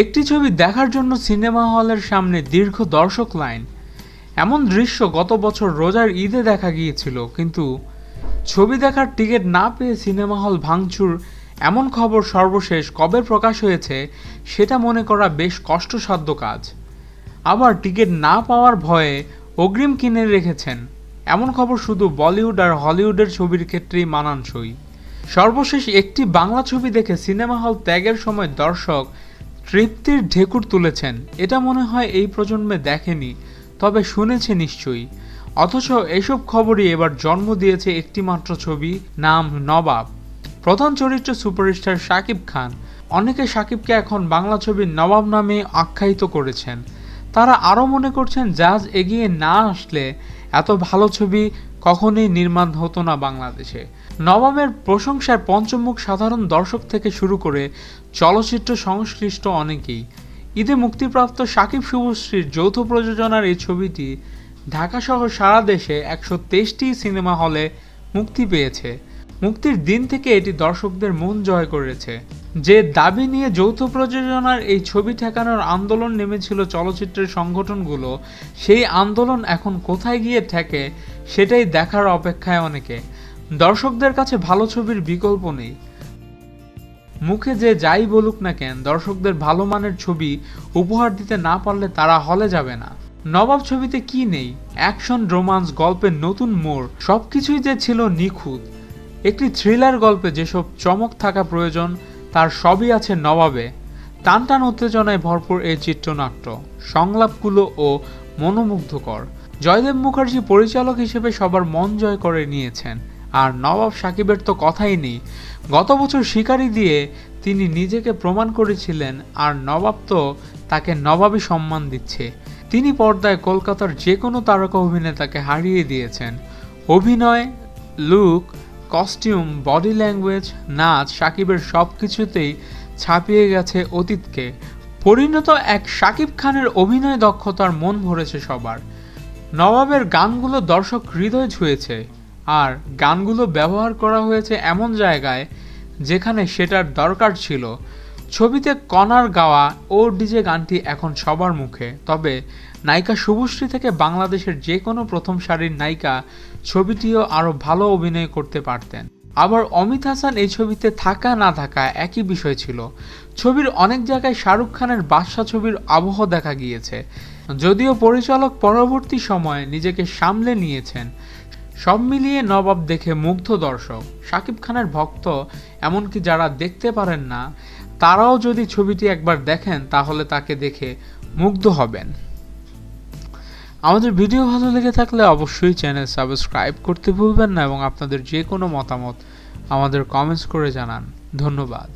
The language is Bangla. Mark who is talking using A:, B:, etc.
A: একটি ছবি দেখার জন্য সিনেমা হলের সামনে দীর্ঘ দর্শক লাইন। এমন দৃশ্য গত বছর রোজার ঈদে দেখা গিয়েছিল, কিন্তু ছবি দেখার টিকিট না পেয়ে সিনেমা হল ভাঙচুর। এমন খবর সর্বশেষ কবে প্রকাশ হয়েছে, সেটা মনে করা বেশ কষ্টসাধ্য কাজ। আবার টিকিট না পাওয়ার ভয়ে অগ্রিম কিনে রেখেছেন। এমন খবর শুধু বলিউড আর হলিউডের ছবির ক্ষেত্রেই মানানসই। সর্বশেষ একটি বাংলা ছবি দেখে সিনেমা হল ত্যাগের সময় দর্শক তৃপ্তির ঢেকুর তুলেছেন। এটা মনে হয় এই প্রজন্মে দেখেনি, তবে শুনেছে নিশ্চয়ই। অথচ এসব খবরই এবার জন্ম দিয়েছে একটি মাত্র ছবি, নাম নবাব। প্রধান চরিত্র সুপারস্টার শাকিব খান। অনেকে শাকিবকে এখন বাংলা ছবির নবাব নামে আখ্যায়িত করেছেন। তারা আরও মনে করছেন জাজ এগিয়ে না আসলে এত ভালো ছবি কখনোই নির্মাণ হতো না বাংলাদেশে। নবাবের প্রশংসার পঞ্চমুখ সাধারণ দর্শক থেকে শুরু করে চলচ্চিত্র সংশ্লিষ্ট অনেকেই। ঈদে মুক্তিপ্রাপ্ত সাকিব শুভশ্রীর যৌথ প্রযোজনার এই ছবিটি ঢাকাসহ সারা দেশে একশো তেইশটি সিনেমা হলে মুক্তি পেয়েছে। মুক্তির দিন থেকে এটি দর্শকদের মন জয় করেছে। যে দাবি নিয়ে যৌথ প্রযোজনার এই ছবি ঠেকানোর আন্দোলন নেমেছিল চলচ্চিত্রের সংগঠনগুলো, সেই আন্দোলন এখন কোথায় গিয়ে ঠেকে সেটাই দেখার অপেক্ষায় অনেকে। দর্শকদের কাছে ভালো ছবির বিকল্প নেই। মুখে যে যাই বলুক না কেন, দর্শকদের ভালো মানের ছবি উপহার দিতে না পারলে তারা হলে যাবে না। নবাব ছবিতে কি নেই? অ্যাকশন, রোমান্স গল্পের নতুন মোড়, সবকিছুই যে ছিল নিখুঁত। একটি থ্রিলার গল্পে যেসব চমক থাকা প্রয়োজন তার সবই আছে নবাবে। টান টান উত্তেজনায় ভরপুর এই চিত্রনাট্য, সংলাপগুলো ও মনোমুগ্ধকর। জয়দেব মুখার্জি পরিচালক হিসেবে সবার মন জয় করে নিয়েছেন, আর নবাব সাকিবের তো কথাই নেই। গত বছর শিকারি দিয়ে তিনি নিজেকে প্রমাণ করেছিলেন, আর নবাব তো তাকে নবাবী সম্মান দিচ্ছে। তিনি পর্দায় কলকাতার যে কোনো তারকা অভিনেতাকে হারিয়ে দিয়েছেন। অভিনয়, লুক কস্টিউম বডি ল্যাঙ্গুয়েজ নাচ, সাকিবের সব কিছুতেই ছাপিয়ে গেছে অতীতকে। পরিণত এক সাকিব খানের অভিনয় দক্ষতার মন ভরেছে সবার। নবাবের গানগুলো দর্শক হৃদয় ছুঁয়েছে, আর গানগুলো ব্যবহার করা হয়েছে এমন জায়গায় যেখানে সেটার দরকার ছিল। ছবিতে কনার গাওয়া ও ডিজে গানটি এখন সবার মুখে। তবে নায়িকা শুভশ্রী থেকে বাংলাদেশের যে কোনো প্রথম সারির নায়িকা ছবিটিও আরও ভালো অভিনয় করতে পারতেন। আবার অমিত হাসান এই ছবিতে থাকা না থাকা একই বিষয় ছিল। ছবির অনেক জায়গায় শাহরুখ খানের বাদশা ছবির আবহ দেখা গিয়েছে। যদিও পরিচালক পরবর্তী সময়ে নিজেকে সামলে নিয়েছেন। সব মিলিয়ে নবাব দেখে মুগ্ধ দর্শক। শাকিব খানের ভক্ত এমনকি যারা দেখতে পারেন না তারাও যদি ছবিটি একবার দেখেন, তাহলে তাকে দেখে মুগ্ধ হবেন। আমাদের ভিডিও ভালো লেগে থাকলে অবশ্যই চ্যানেল সাবস্ক্রাইব করতে ভুলবেন না এবং আপনাদের যে কোনো মতামত আমাদের কমেন্টস করে জানান। ধন্যবাদ।